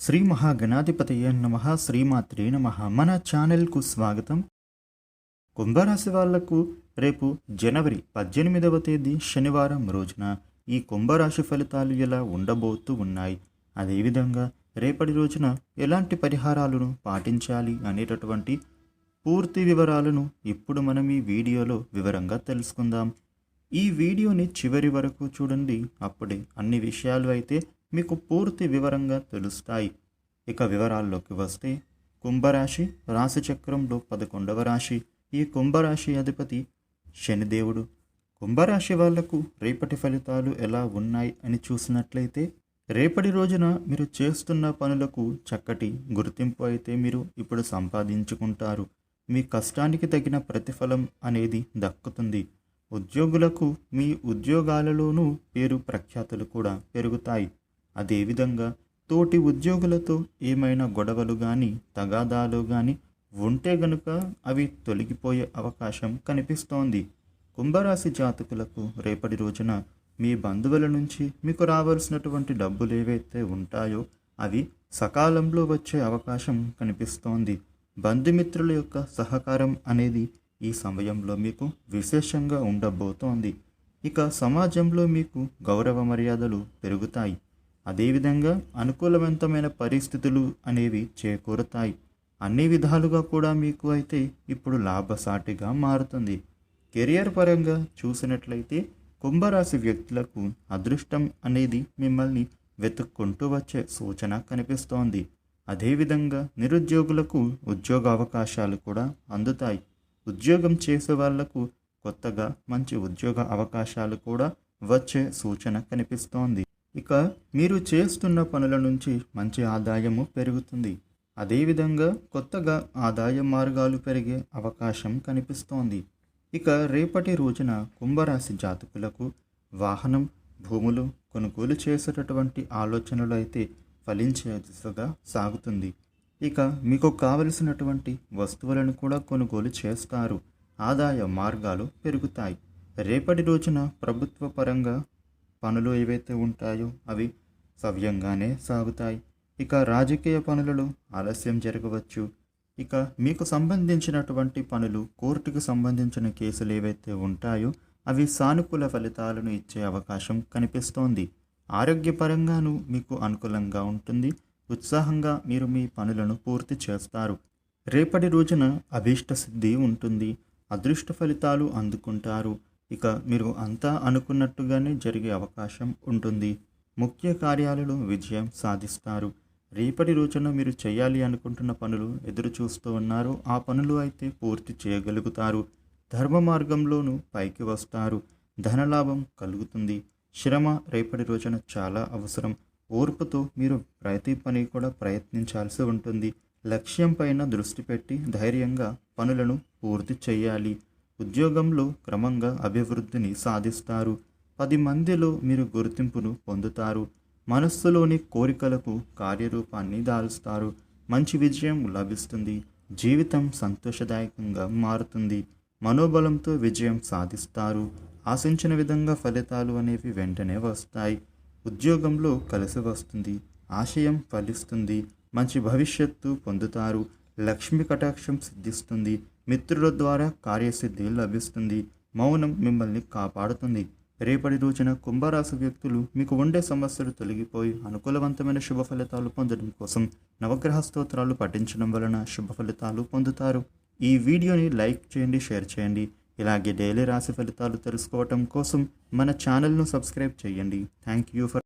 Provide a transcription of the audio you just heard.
శ్రీ మహాగణాధిపతయ నమ శ్రీమాత్రే నమ. మన ఛానల్కు స్వాగతం. కుంభరాశి వాళ్ళకు రేపు జనవరి పద్దెనిమిదవ తేదీ శనివారం రోజున ఈ కుంభరాశి ఫలితాలు ఎలా ఉండబోతూ ఉన్నాయి? అదేవిధంగా రేపటి రోజున ఎలాంటి పరిహారాలను పాటించాలి అనేటటువంటి పూర్తి వివరాలను ఇప్పుడు మనం ఈ వీడియోలో వివరంగా తెలుసుకుందాం. ఈ వీడియోని చివరి వరకు చూడండి. అప్పుడే అన్ని విషయాలు అయితే మీకు పూర్తి వివరంగా తెలుస్తాయి. ఇక వివరాల్లోకి వస్తే కుంభరాశి రాశిచక్రంలో పదకొండవ రాశి. ఈ కుంభరాశి అధిపతి శనిదేవుడు. కుంభరాశి వాళ్ళకు రేపటి ఫలితాలు ఎలా ఉన్నాయి అని చూసినట్లయితే రేపటి రోజున మీరు చేస్తున్న పనులకు చక్కటి గుర్తింపు అయితే మీరు ఇప్పుడు సంపాదించుకుంటారు. మీ కష్టానికి తగిన ప్రతిఫలం అనేది దక్కుతుంది. ఉద్యోగులకు మీ ఉద్యోగాలలోనూ పేరు ప్రఖ్యాతులు కూడా పెరుగుతాయి. అదేవిధంగా తోటి ఉద్యోగులతో ఏమైనా గొడవలు కానీ తగాదాలు కానీ ఉంటే గనుక అవి తొలగిపోయే అవకాశం కనిపిస్తోంది. కుంభరాశి జాతకులకు రేపటి రోజున మీ బంధువుల నుంచి మీకు రావాల్సినటువంటి డబ్బులు ఏవైతే ఉంటాయో అవి సకాలంలో వచ్చే అవకాశం కనిపిస్తోంది. బంధుమిత్రుల యొక్క సహకారం అనేది ఈ సమయంలో మీకు విశేషంగా ఉండబోతోంది. ఇక సమాజంలో మీకు గౌరవ మర్యాదలు పెరుగుతాయి. అదేవిధంగా అనుకూలవంతమైన పరిస్థితులు అనేవి చేకూరుతాయి. అన్ని విధాలుగా కూడా మీకు అయితే ఇప్పుడు లాభసాటిగా మారుతుంది. కెరియర్ పరంగా చూసినట్లయితే కుంభరాశి వ్యక్తులకు అదృష్టం అనేది మిమ్మల్ని వెతుక్కుంటూ వచ్చే సూచన కనిపిస్తోంది. అదేవిధంగా నిరుద్యోగులకు ఉద్యోగ అవకాశాలు కూడా అందుతాయి. ఉద్యోగం చేసే వాళ్ళకు కొత్తగా మంచి ఉద్యోగ అవకాశాలు కూడా వచ్చే సూచన కనిపిస్తోంది. ఇక మీరు చేస్తున్న పనుల నుంచి మంచి ఆదాయము పెరుగుతుంది. అదేవిధంగా కొత్తగా ఆదాయ మార్గాలు పెరిగే అవకాశం కనిపిస్తోంది. ఇక రేపటి రోజున కుంభరాశి జాతకులకు వాహనం భూములు కొనుగోలు చేసేటటువంటి ఆలోచనలు అయితే ఫలించే దిశగా సాగుతుంది. ఇక మీకు కావలసినటువంటి వస్తువులను కూడా కొనుగోలు చేస్తారు. ఆదాయ మార్గాలు పెరుగుతాయి. రేపటి రోజున ప్రభుత్వ పరంగా పనులు ఏవైతే ఉంటాయో అవి సవ్యంగానే సాగుతాయి. ఇక రాజకీయ పనులలో ఆలస్యం జరగవచ్చు. ఇక మీకు సంబంధించినటువంటి పనులు కోర్టుకు సంబంధించిన కేసులు ఏవైతే ఉంటాయో అవి సానుకూల ఫలితాలను ఇచ్చే అవకాశం కనిపిస్తోంది. ఆరోగ్యపరంగాను మీకు అనుకూలంగా ఉంటుంది. ఉత్సాహంగా మీరు మీ పనులను పూర్తి చేస్తారు. రేపటి రోజున అభీష్ట సిద్ధి ఉంటుంది. అదృష్ట ఫలితాలు అందుకుంటారు. ఇక మీరు అంతా అనుకున్నట్టుగానే జరిగే అవకాశం ఉంటుంది. ముఖ్య కార్యాలలో విజయం సాధిస్తారు. రేపటి రోజున మీరు చేయాలి అనుకుంటున్న పనులు ఎదురు చూస్తూ ఉన్నారు ఆ పనులు అయితే పూర్తి చేయగలుగుతారు. ధర్మ మార్గంలోనూ పైకి వస్తారు. ధనలాభం కలుగుతుంది. శ్రమ రేపటి రోజున చాలా అవసరం. ఓర్పుతో మీరు ప్రతి పని కూడా ప్రయత్నించాల్సి ఉంటుంది. లక్ష్యం పైన దృష్టి పెట్టి ధైర్యంగా పనులను పూర్తి చేయాలి. ఉద్యోగంలో క్రమంగా అభివృద్ధిని సాధిస్తారు. పది మందిలో మీరు గుర్తింపును పొందుతారు. మనస్సులోని కోరికలకు కార్యరూపాన్ని దాల్స్తారు. మంచి విజయం లభిస్తుంది. జీవితం సంతోషదాయకంగా మారుతుంది. మనోబలంతో విజయం సాధిస్తారు. ఆశించిన విధంగా ఫలితాలు అనేవి వెంటనే వస్తాయి. ఉద్యోగంలో కలిసి వస్తుంది. ఆశయం ఫలిస్తుంది. మంచి భవిష్యత్తు పొందుతారు. లక్ష్మి కటాక్షం సిద్ధిస్తుంది. మిత్రుల ద్వారా కార్యసిద్ధి లభిస్తుంది. మౌనం మిమ్మల్ని కాపాడుతుంది. రేపటి రోజున కుంభరాశి వ్యక్తులు మీకు ఉండే సమస్యలు తొలగిపోయి అనుకూలవంతమైన శుభ ఫలితాలు పొందడం కోసం నవగ్రహ స్తోత్రాలు పఠించడం వలన శుభ ఫలితాలు పొందుతారు. ఈ వీడియోని లైక్ చేయండి షేర్ చేయండి. ఇలాగే డైలీ రాశి ఫలితాలు తెలుసుకోవటం కోసం మన ఛానల్ను సబ్స్క్రైబ్ చేయండి. Thank you for